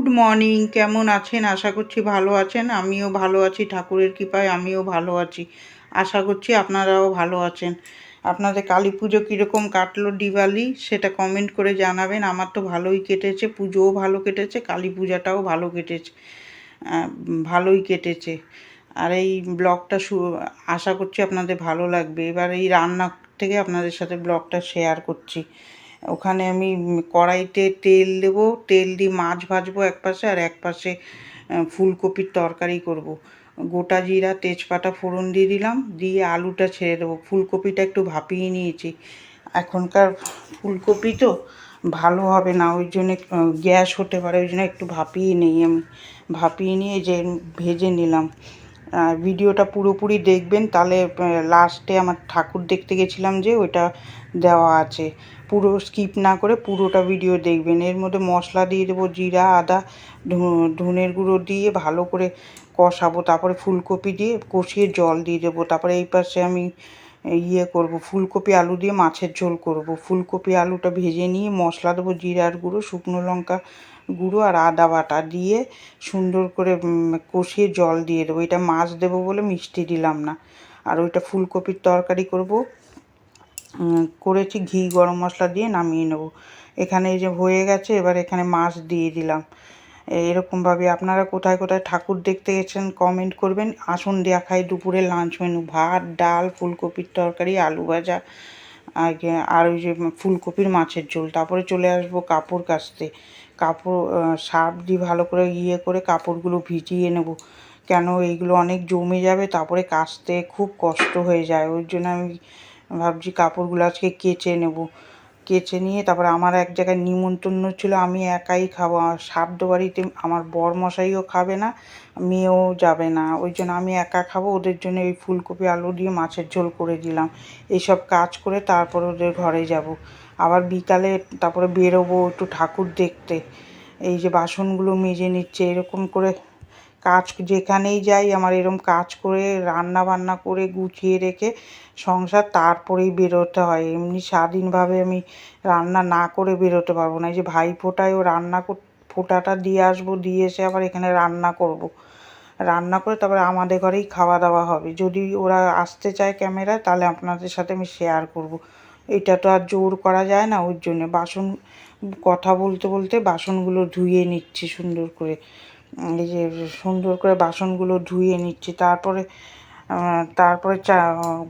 Good morning কেমন আছেন? আশা করছি ভালো আছেন। আমিও ভালো আছি, ঠাকুরের কৃপায় আমিও ভালো আছি। আশা করছি আপনারাও ভালো আছেন। আপনাদের কালী পুজো কীরকম কাটলো দিওয়ালি, সেটা কমেন্ট করে জানাবেন। আমার তো ভালোই কেটেছে, পুজোও ভালো কেটেছে, কালী পূজাটাও ভালো কেটেছে। ভালোই কেটেছে। আর এই ব্লগটা শু, আশা করছি আপনাদের ভালো লাগবে। এবার এই রান্না থেকে আপনাদের সাথে ব্লগটা শেয়ার করছি। ওখানে আমি কড়াইতে তেল দেব, তেল দিয়ে মাছ ভাজবো এক পাশে আর এক পাশে ফুলকপির তরকারি করব। গোটা জিরা, তেজপাতা ফোড়ন দিয়ে দিলাম, দিয়ে আলুটা ছেড়ে দেবো। ফুলকপিটা একটু ভাপিয়ে নিয়েছি। এখনকার ফুলকপি তো ভালো হবে না, ওই জন্য গ্যাস হতে পারে, ওই জন্য একটু ভাপিয়ে নিই আমি। ভাপিয়ে নিয়ে যে ভেজে নিলাম। ভিডিওটা পুরোপুরি দেখবেন, তাহলে লাস্টে আমার ঠাকুর দেখতে গেছিলাম যে ওইটা দেওয়া আছে। পুরো স্কিপ না করে পুরোটা ভিডিও দেখবেন। এর মধ্যে মশলা দিয়ে দেবো, জিরা, আদা ধনের গুঁড়ো দিয়ে ভালো করে কষাবো। তারপরে ফুলকপি দিয়ে কষিয়ে জল দিয়ে দেবো। তারপরে এই পাশে আমি ইয়ে করব, ফুলকপি আলু দিয়ে মাছের ঝোল করব। ফুলকপি আলুটা ভেজে নিয়ে মশলা দেবো, জিরার গুঁড়ো, শুকনো লঙ্কা গুঁড়ো আর আদা বাটা দিয়ে সুন্দর করে কষিয়ে জল দিয়ে দেবো। এটা মাছ দেবো বলে মিষ্টি দিলাম না। আর ওইটা ফুলকপির তরকারি করব করেছি ঘি, গরম মশলা দিয়ে নামিয়ে নেব। এখানে এই যে হয়ে গেছে, এবার এখানে মাছ দিয়ে দিলাম। এরকমভাবে আপনারা কোথায় কোথায় ঠাকুর দেখতে গেছেন কমেন্ট করবেন। আসুন দেখাই দুপুরে লাঞ্চ মেনু ভাত, ডাল, ফুলকপির তরকারি, আলু ভাজা আর ওই যে ফুলকপির মাছের ঝোল। তারপরে চলে আসব কাপড় কাচতে। কাপড় সার্ফ দিয়ে ভালো করে ইয়ে করে কাপড়গুলো ভিজিয়ে নেব। কেন এইগুলো অনেক জমে যাবে, তারপরে কাচতে খুব কষ্ট হয়ে যায়। ওই জন্য আমি ভাবছি কাপড়গুলো আজকে কেচে নেব। কেচে নিয়ে তারপরে আমার এক জায়গায় নিমন্ত্রণ ছিল, আমি একাই খাব। আর সাধ্য বাড়িতে আমার বর মশাইও খাবে না, মেয়েও যাবে না। ওই জন্য আমি একা খাব, ওদের জন্য এই ফুলকপি, আলু দিয়ে মাছের ঝোল করে দিলাম। এইসব কাজ করে তারপর ওদের ঘরে যাব। আবার বিকালে তারপরে বেরোবো একটু ঠাকুর দেখতে। এই যে বাসনগুলো মেজে নিচ্ছে, এরকম করে কাজ যেখানেই যাই আমার এরম কাজ করে রান্না বান্না করে গুছিয়ে রেখে সংসার তারপরেই বেরোতে হয়। এমনি স্বাধীনভাবে আমি রান্না না করে বেরোতে পারব না। এই যে ভাই ফোটায় ও রান্না ফোটাটা দিয়ে আসব, দিয়ে এসে আবার এখানে রান্না করব। রান্না করে তারপরে আমাদের ঘরেই খাওয়া দাওয়া হবে। যদি ওরা আসতে চায় ক্যামেরায়, তাহলে আপনাদের সাথে আমি শেয়ার করব। এটা তো আর জোর করা যায় না, ওর জন্যে। বাসন, কথা বলতে বলতে বাসনগুলো ধুয়ে নিচ্ছি সুন্দর করে। এই যে সুন্দর করে বাসনগুলো ধুয়ে নিচ্ছি। তারপরে তারপরে চা,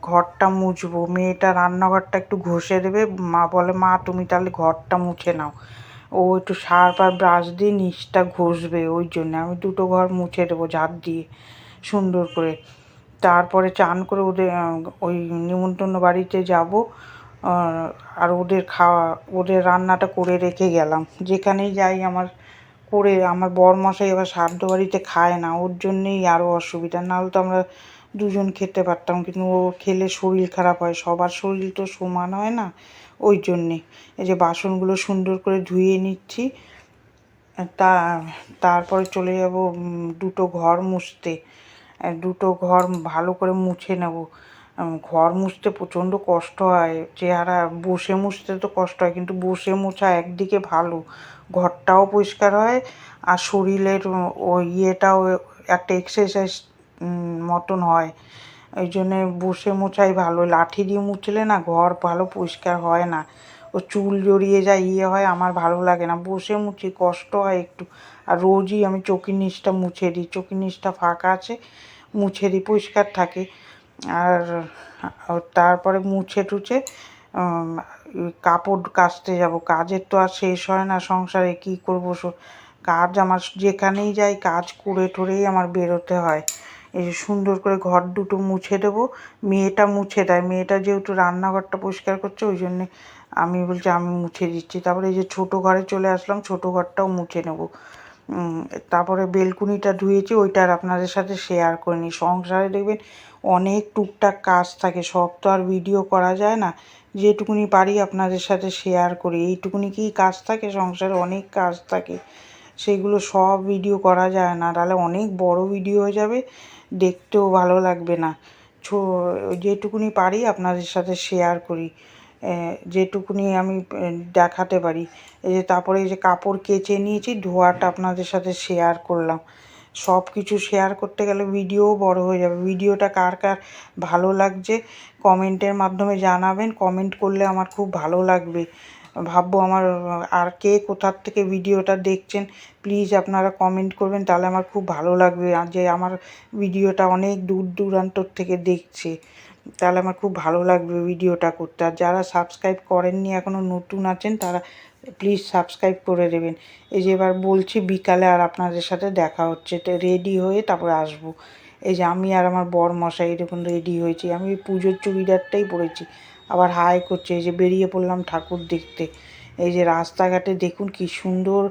ঘরটা মুছবো। মেয়েটা রান্নাঘরটা একটু ঘষে দেবে। মা বলে, মা, তুমি তাহলে ঘরটা মুছে নাও। ও একটু সার্ফ আর ব্রাশ দিয়ে নিচটা ঘষবে ওই জন্য। আমি দুটো ঘর মুছে দেবো ঝাড় দিয়ে সুন্দর করে। তারপরে চান করে ওদের ওই নিমন্ত্রণ বাড়িতে যাব। আর ওদের খাওয়া, ওদের রান্নাটা করে রেখে গেলাম। যেখানেই যাই আমার করে আমার বরমশাই এবার শ্রাদ্ধ বাড়িতে খায় না, ওর জন্যেই আরও অসুবিধা। নাহলে তো আমরা দুজন খেতে পারতাম, কিন্তু ও খেলে শরীর খারাপ হয়, সবার শরীর তো সমান হয় না ওই জন্যে। এই যে বাসনগুলো সুন্দর করে ধুয়ে নিচ্ছি, তা, তারপরে চলে যাব দুটো ঘর মুছতে। দুটো ঘর ভালো করে মুছে নেব। ঘর মুছতে প্রচণ্ড কষ্ট হয়, চেহারা বসে মুছতে তো কষ্ট হয়, কিন্তু বসে মোছা একদিকে ভালো। ঘরটাও পরিষ্কার হয়, আর শরীরের ওই ইয়েটাও একটা এক্সারসাইজ মতন হয়। এই জন্যে বসে মোছাই ভালো। লাঠি দিয়ে মুছলে না ঘর ভালো পরিষ্কার হয় না। ও চুল জড়িয়ে যায় ইয়ে হয়, আমার ভালো লাগে না। বসে মুছি, কষ্ট হয় একটু। আর রোজই আমি চোখের নিচটা মুছে দিই। চোখের নিচটা ফাঁকা আছে, মুছে দিই, পরিষ্কার থাকে। আর তারপরে মুছে টুছে কাপড় কাচতে যাব। কাজের তো আর শেষ হয় না সংসারে, কী করব কাজ আমার যেখানেই যাই, কাজ করে টরেই আমার বেরোতে হয়। এই যে সুন্দর করে ঘর দুটো মুছে দেবো, মেয়েটা মুছে দেয়। মেয়েটা যেহেতু রান্নাঘরটা পরিষ্কার করছে, ওই জন্যে আমি বলছি আমি মুছে দিচ্ছি। তারপরে এই যে ছোটো ঘরে চলে আসলাম, ছোটো ঘরটাও মুছে নেব। তারপরে বেলকুনিটা ধুয়েছি, ওইটা আর আপনাদের সাথে শেয়ার করে নিই সংসারে দেখবেন অনেক টুকটাক কাজ থাকে, সব তো আর ভিডিও করা যায় না। যেটুকুনি পারি আপনাদের সাথে শেয়ার করি। এইটুকুনি কি কাজ থাকে? সংসারে অনেক কাজ থাকে। সেগুলো সব ভিডিও করা যায় না। তাহলে অনেক বড় ভিডিও হয়ে যাবে, দেখতেও ভালো লাগবে না। ছো, যেটুকুনি পারি আপনাদের সাথে শেয়ার করি। যেটুকুনি আমি দেখাতে পারি। এই যে তারপরে এই যে কাপড় কেচে নিয়েছি, ধোয়াটা আপনাদের সাথে শেয়ার করলাম। সব কিছু শেয়ার করতে গেলে ভিডিও বড় হয়ে যাবে। ভিডিওটা কার কার ভালো লাগছে কমেন্টের মাধ্যমে জানাবেন। কমেন্ট করলে আমার খুব ভালো লাগবে। ভাববো আমার, আর কে কোথার থেকে ভিডিওটা দেখছেন প্লিজ আপনারা কমেন্ট করবেন, তাহলে আমার খুব ভালো লাগবে। আর যে আমার ভিডিওটা অনেক দূর দূরান্তর থেকে দেখছে। তাহলে আমার খুব ভালো লাগবে ভিডিওটা করতে। আর যারা সাবস্ক্রাইব করেননি এখনও নতুন আছেন, তারা প্লিজ সাবস্ক্রাইব করে দেবেন। এই যে এবার বলছি, বিকালে আর আপনাদের সাথে দেখা হচ্ছে। তো রেডি হয়ে তারপরে আসব। এই যে আমি আর আমার বর মশাই এরকম রেডি হয়েছি। আমি পুজোর চুড়িদারটাই পরেছি। আবার হাই করছে, এই যে বেরিয়ে পড়লাম ঠাকুর দেখতে। এই যে রাস্তাঘাটে দেখুন কি সুন্দর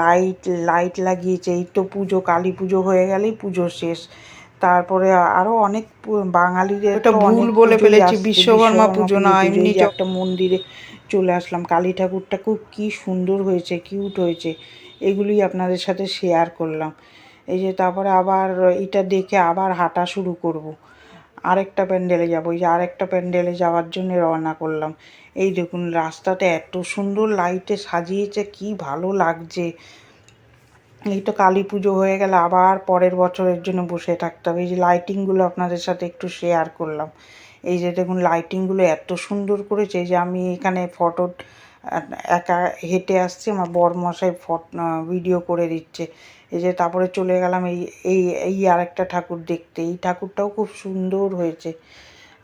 লাইট লাইট লাগিয়েছে। এই তো পুজো, কালী পুজো হয়ে গেলেই পুজো শেষ। তারপরে আরও অনেক বাঙালিদের এটা ভুল বলে ফেলেছি, বিশ্বকর্মা পুজো না, এমনি একটা মন্দিরে চলে আসলাম কালী ঠাকুরটা খুব কি সুন্দর হয়েছে কিউট হয়েছে এগুলি আপনাদের সাথে শেয়ার করলাম। এই যে তারপরে আবার এটা দেখে আবার হাঁটা শুরু করব। আরেকটা প্যান্ডেলে যাব এই যে আরেকটা প্যান্ডেলে যাওয়ার জন্য রওনা করলাম। এই দেখুন রাস্তাটা এত সুন্দর লাইটে সাজিয়েছে কি ভালো লাগছে। এই তো কালী পুজো হয়ে গেলে, আবার পরের বছরের জন্য বসে থাকতে হবে। এই যে লাইটিংগুলো আপনাদের সাথে একটু শেয়ার করলাম। এই যে দেখুন লাইটিংগুলো এত সুন্দর করেছে যে আমি এখানে ফটো একা হেঁটে আসছি, আমার বর মশাই ফট ভিডিও করে দিচ্ছে। এই যে তারপরে চলে গেলাম এই এই এই আরেকটা ঠাকুর দেখতে। এই ঠাকুরটাও খুব সুন্দর হয়েছে।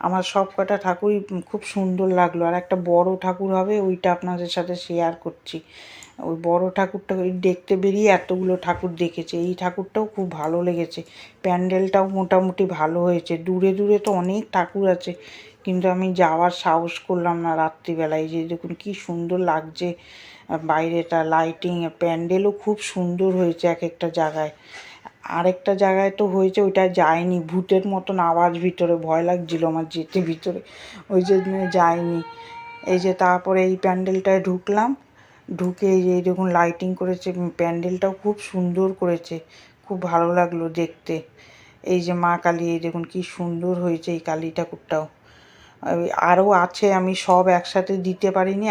আমার সব কটা ঠাকুরই খুব সুন্দর লাগল। আর একটা বড় ঠাকুর হবে, ওইটা আপনাদের সাথে শেয়ার করছি। ওই বড় ঠাকুরটা ওই দেখতে বেরিয়ে এতগুলো ঠাকুর দেখেছে। এই ঠাকুরটাও খুব ভালো লেগেছে। প্যান্ডেলটাও মোটামুটি ভালো হয়েছে। দূরে দূরে তো অনেক ঠাকুর আছে, কিন্তু আমি যাওয়ার সাহস করলাম না রাত্রিবেলায়। যে দেখুন কি সুন্দর লাগছে বাইরেটা লাইটিং প্যান্ডেলও খুব সুন্দর হয়েছে এক একটা জায়গায়। আরেকটা জায়গায় তো হয়েছে, ওইটা যায়নি। ভূতের মতন আওয়াজ ভিতরে, ভয় লাগছিল আমার যেতে ভিতরে। ওই জন্য যায়নি। এই যে তারপরে এই প্যান্ডেলটায় ঢুকলাম ঢুকে এই দেখুন লাইটিং করেছে প্যান্ডেলটাও খুব সুন্দর করেছে। খুব ভালো লাগল দেখতে। এই যে মা কালী, এই দেখুন কি সুন্দর হয়েছে এই কালী ঠাকুরটাও। আরও আছে, আমি সব একসাথে দিতে পারিনি।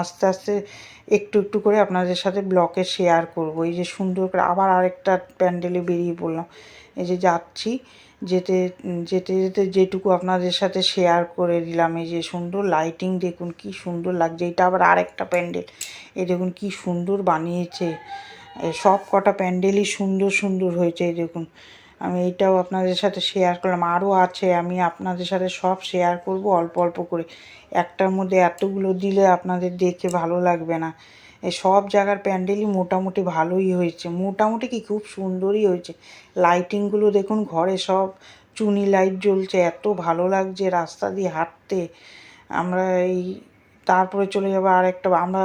আস্তে আস্তে একটু একটু করে আপনাদের সাথে ব্লকে শেয়ার করব। এই যে সুন্দর করে আবার আরেকটা প্যান্ডেলে বেরিয়ে পড়লাম। এই যে যাচ্ছি, যেতে যেতে যেতে যেটুকু আপনাদের সাথে শেয়ার করে দিলাম, এই যে সুন্দর লাইটিং দেখুন কি সুন্দর লাগছে। এটা আবার আরেকটা প্যান্ডেল। এই দেখুন কি সুন্দর বানিয়েছে। সব কটা প্যান্ডেলই সুন্দর সুন্দর হয়েছে, এই দেখুন। আমি এইটাও আপনাদের সাথে শেয়ার করলাম। আরও আছে, আমি আপনাদের সাথে সব শেয়ার করব অল্প অল্প করে। একটার মধ্যে এতগুলো দিলে আপনাদের দেখে ভালো লাগবে না। সব জায়গার প্যান্ডেলই মোটামুটি ভালোই হয়েছে। মোটামুটি কি খুব সুন্দরই হয়েছে। লাইটিংগুলো দেখুন, ঘরে সব চুনি লাইট জ্বলছে, এত ভালো লাগছে রাস্তা দিয়ে হাঁটতে। আমরা এই তারপরে চলে যাব আর একটা আমরা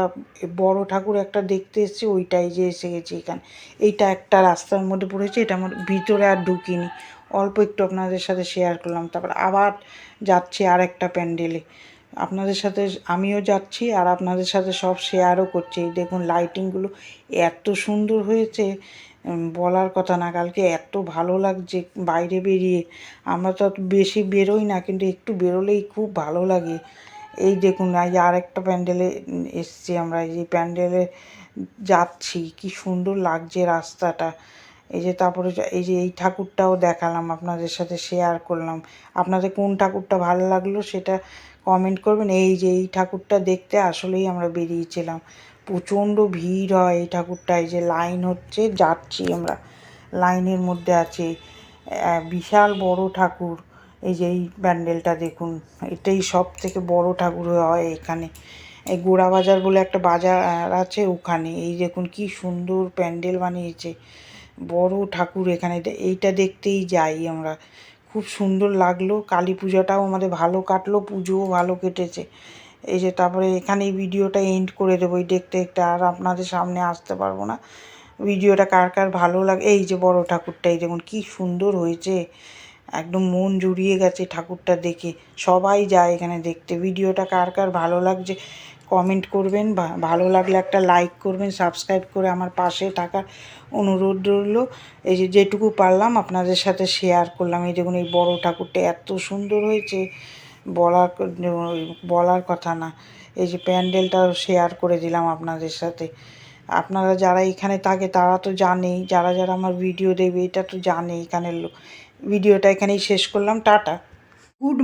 বড় ঠাকুর একটা দেখতে এসেছি, ওইটাই যে এসে গেছি এখানে। এইটা একটা রাস্তার মধ্যে পড়েছে, এটা আমার ভিতরে আর ঢুকিনি। অল্প একটু আপনাদের সাথে শেয়ার করলাম, তারপর আবার যাচ্ছি আর একটা প্যান্ডেলে। আপনাদের সাথে আমিও যাচ্ছি আর আপনাদের সাথে সব শেয়ারও করছি। দেখুন লাইটিংগুলো এত সুন্দর হয়েছে। বলার কথা না, কালকে এত ভালো লাগছে বাইরে বেরিয়ে। আমরা তো বেশি বেরোই না, কিন্তু একটু বেরোলেই খুব ভালো লাগে। এই দেখুন, এই যে আরেকটা প্যান্ডেলে এসছি আমরা, এই প্যান্ডেলে যাচ্ছি, কি সুন্দর লাগছে রাস্তাটা। এই যে তারপরে এই যে এই ঠাকুরটাও দেখালাম, আপনাদের সাথে শেয়ার করলাম। আপনাদের কোন ঠাকুরটা ভালো লাগল সেটা কমেন্ট করবেন, এই যে, এই ঠাকুরটা দেখতে আসলেই আমরা বেরিয়েছিলাম। প্রচণ্ড ভিড় হয় এই ঠাকুরটা এই যে লাইন হচ্ছে, যাচ্ছি আমরা। লাইনের মধ্যে আছে বিশাল বড় ঠাকুর। এই যে, এই প্যান্ডেলটা দেখুন, এটাই সব থেকে বড় ঠাকুর হয় এখানে। এই গোড়া বাজার বলে একটা বাজার আছে ওখানে। এই দেখুন, কি সুন্দর প্যান্ডেল বানিয়েছে। বড় ঠাকুর এখানে। এইটা দেখতেই যাই আমরা। খুব সুন্দর লাগল। কালী পূজাটাও আমাদের ভালো কাটলো, পুজোও ভালো কেটেছে। এই যে তারপরে এখানে এই ভিডিওটা এন্ড করে দেবো, এই দেখতে দেখতে আর আপনাদের সামনে আসতে পারব না। ভিডিওটা কার কার ভালো লাগে, এই যে বড় ঠাকুরটা, এই দেখুন কি সুন্দর হয়েছে। একদম মন জুড়িয়ে গেছে ঠাকুরটা দেখে। সবাই যায় এখানে দেখতে। ভিডিওটা কার কার ভালো লাগছে কমেন্ট করবেন ভা- ভালো লাগলে একটা লাইক করবেন সাবস্ক্রাইব করে আমার পাশে থাকার অনুরোধ রইল। এই যে যেটুকু পারলাম আপনাদের সাথে শেয়ার করলাম। এই দেখুন, এই বড় ঠাকুরটা এত সুন্দর হয়েছে। বলার বলার কথা না। এই যে প্যান্ডেলটাও শেয়ার করে দিলাম আপনাদের সাথে। আপনারা যারা এখানে থাকে, তারা তো জানেই। যারা যারা আমার ভিডিও দেবে, এটা তো জানে। এখানের লোক ভিডিওটা এখানেই শেষ করলাম। টাটা। গুড